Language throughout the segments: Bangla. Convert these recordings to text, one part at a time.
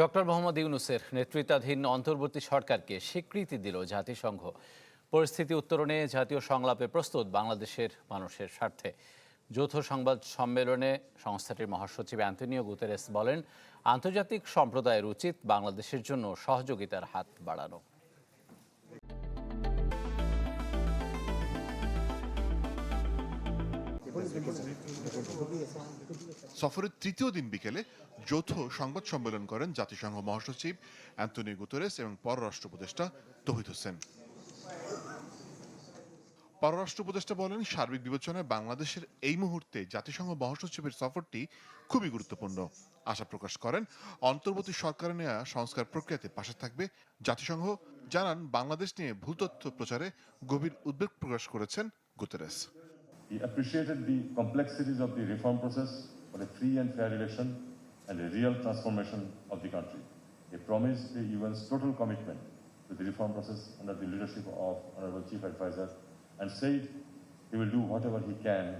ডক্টর মোহাম্মদ ইউনুসের নেতৃত্বাধীন অন্তর্বর্তী সরকারকে স্বীকৃতি দিল জাতিসংঘ। পরিস্থিতি উত্তরণে জাতীয় সংলাপে প্রস্তুত বাংলাদেশের মানুষের স্বার্থে। যৌথ সংবাদ সম্মেলনে সংস্থাটির মহাসচিব অ্যান্টনিও গুতেরেস বলেন, আন্তর্জাতিক সম্প্রদায়ের উচিত বাংলাদেশের জন্য সহযোগিতার হাত বাড়ানো। সফরের তৃতীয় দিন বিকেলে যৌথ সংবাদ সম্মেলন করেন জাতিসংঘ মহাসচিব অ্যান্টনি গুতরেস এবং পররাষ্ট্র উপদেষ্টা তহিদ হোসেন। পররাষ্ট্র উপদেষ্টা বলেন, সার্বিক বিবেচনায় বাংলাদেশের এই মুহূর্তে জাতিসংঘ মহাসচিবের সফরটি খুবই গুরুত্বপূর্ণ। আশা প্রকাশ করেন, অন্তর্বর্তী সরকারের নেওয়া সংস্কার প্রক্রিয়াতে পাশে থাকবে জাতিসংঘ। জানান, বাংলাদেশ নিয়ে ভুল তথ্য প্রচারে গভীর উদ্বেগ প্রকাশ করেছেন Guterres. He appreciated the complexities of the reform process for a free and fair election and a real transformation of the country. He promised the UN's total commitment to the reform process under the leadership of Honorable Chief Advisor and said he will do whatever he can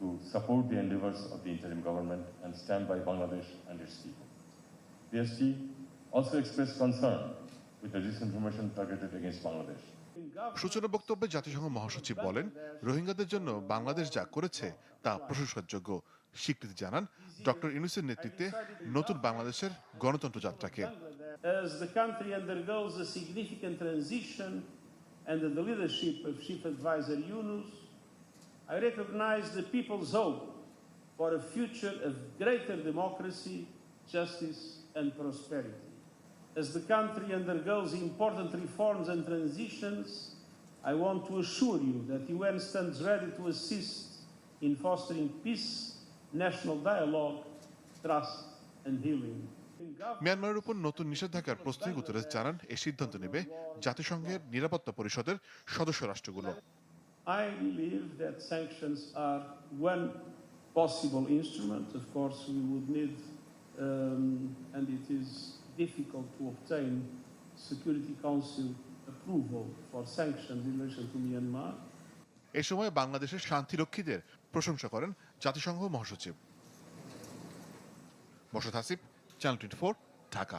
to support the endeavors of the interim government and stand by Bangladesh and its people. PSG also expressed concern সূচনা বক্তব্যে জাতিসংঘ মহাসচিব বলেন রোহিঙ্গাদের জন্য বাংলাদেশ যা করেছে তা প্রশংসাযোগ্য। স্বীকৃতি জানান ডক্টর ইউনুসের নেতৃত্বে নতুন বাংলাদেশের গণতন্ত্র যাত্রাকে। For a future of greater democracy, justice and prosperity. As the country undergoes important reforms and transitions, I want to assure you that the UN stands ready to assist in fostering peace, national dialogue, trust, and healing. মিয়ানমারের উপর নতুন নিষেধাজ্ঞার প্রস্তুতি গুতরেস জানান এই সিদ্ধান্ত নেবে জাতিসংঘের নিরাপত্তা পরিষদের সদস্য রাষ্ট্রগুলো I believe that sanctions are one possible instrument. Of course, we would need, um, and it is difficult to obtain Security Council approval for sanctions in relation to Myanmar. এ সময় বাংলাদেশের শান্তিরক্ষীদের প্রশংসা করেন জাতিসংঘ মহাসচিব মোর্শেদ হাসিব চ্যানেল টোয়েন্টি ঢাকা